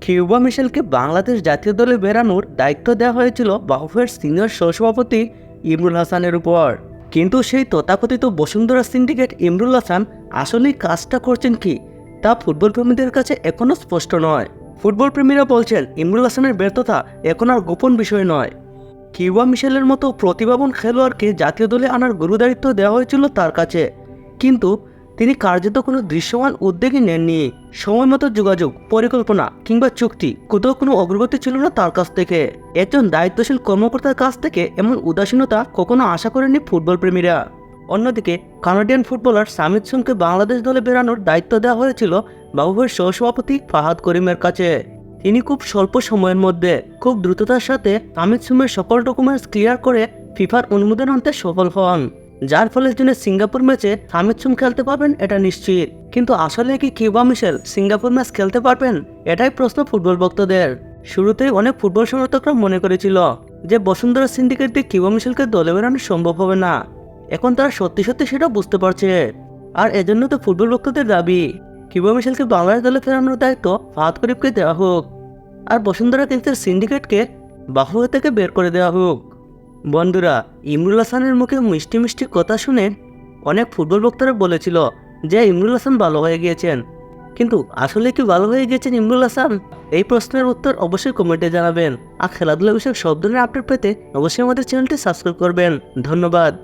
Cuba মিশেলকে Bangladesh জাতীয় দলে বেরানোর দায়িত্ব দেওয়া হয়েছিল বাহুফের সিনিয়র সহসভাপতি ইমরুল হাসানের উপর। কিন্তু সেই তথাকথিত বসুন্ধরা সিন্ডিকেট ইমরুল হাসান আসলেই কাজটা করছেন কি, তা ফুটবল প্রেমীদের কাছে এখনও স্পষ্ট নয়। ফুটবল প্রেমীরা বলছেন, ইমরুল হাসানের ব্যর্থতা এখন আর গোপন বিষয় নয়। কিউবা মিশেলের মতো প্রতিভাবান খেলোয়াড়কে জাতীয় দলে আনার গুরুদায়িত্ব দেওয়া হয়েছিল তার কাছে। কিন্তু তিনি কার্যত কোনো দৃশ্যমান উদ্যোগই নেননি। সময় মতো যোগাযোগ, পরিকল্পনা কিংবা চুক্তি কোথাও কোনো অগ্রগতি ছিল না তার কাছ থেকে। একজন দায়িত্বশীল কর্মকর্তার কাছ থেকে এমন উদাসীনতা কখনো আশা করেনি ফুটবল প্রেমীরা অন্যদিকে, কানাডিয়ান ফুটবলার সামিদ সুমকে বাংলাদেশ দলে বেরানোর দায়িত্ব দেওয়া হয়েছিল বাবুভের সহসভাপতি ফাহাদ করিমের কাছে। তিনি খুব স্বল্প সময়ের মধ্যে খুব দ্রুততার সাথে সামিদ সুমের সকল ডকুমেন্টস ক্লিয়ার করে ফিফার অনুমোদন আনতে সফল হন। যার ফলে তিনি সিঙ্গাপুর ম্যাচে সামিদ সুম খেলতে পারবেন, এটা নিশ্চিত। কিন্তু আসলে কি কিউবা মিশেল সিঙ্গাপুর ম্যাচ খেলতে পারবেন? এটাই প্রশ্ন ফুটবল ভক্তদের। শুরুতেই অনেক ফুটবল সমর্থকরা মনে করেছিল যে বসুন্ধরা সিন্ডিকেট দিয়ে কিউবা মিশেলকে দলে বেরানো সম্ভব হবে না। এখন তারা সত্যি সত্যি সেটা বুঝতে পারছে। আর এজন্য তো ফুটবল ভক্তদের দাবি, কিউবা মিশেলকে বাংলাদেশ দলে ফেরানোর দায়িত্ব ফাহাদ করিবকে দেওয়া হোক। আর বসুন্ধরা কিংসের সিন্ডিকেটকে বাহুয়া থেকে বের করে দেওয়া হোক। বন্ধুরা, ইমরুল হাসানের মুখে মিষ্টি মিষ্টি কথা শুনে অনেক ফুটবল বক্তারা বলেছিল যে ইমরুল হাসান ভালো হয়ে গিয়েছেন। কিন্তু আসলে কি ভালো হয়ে গিয়েছেন ইমরুল হাসান? এই প্রশ্নের উত্তর অবশ্যই কমেন্টে জানাবেন। আর খেলাধুলা বিষয়ক সব ধরনের আপডেট পেতে অবশ্যই আমাদের চ্যানেলটি সাবস্ক্রাইব করবেন। ধন্যবাদ।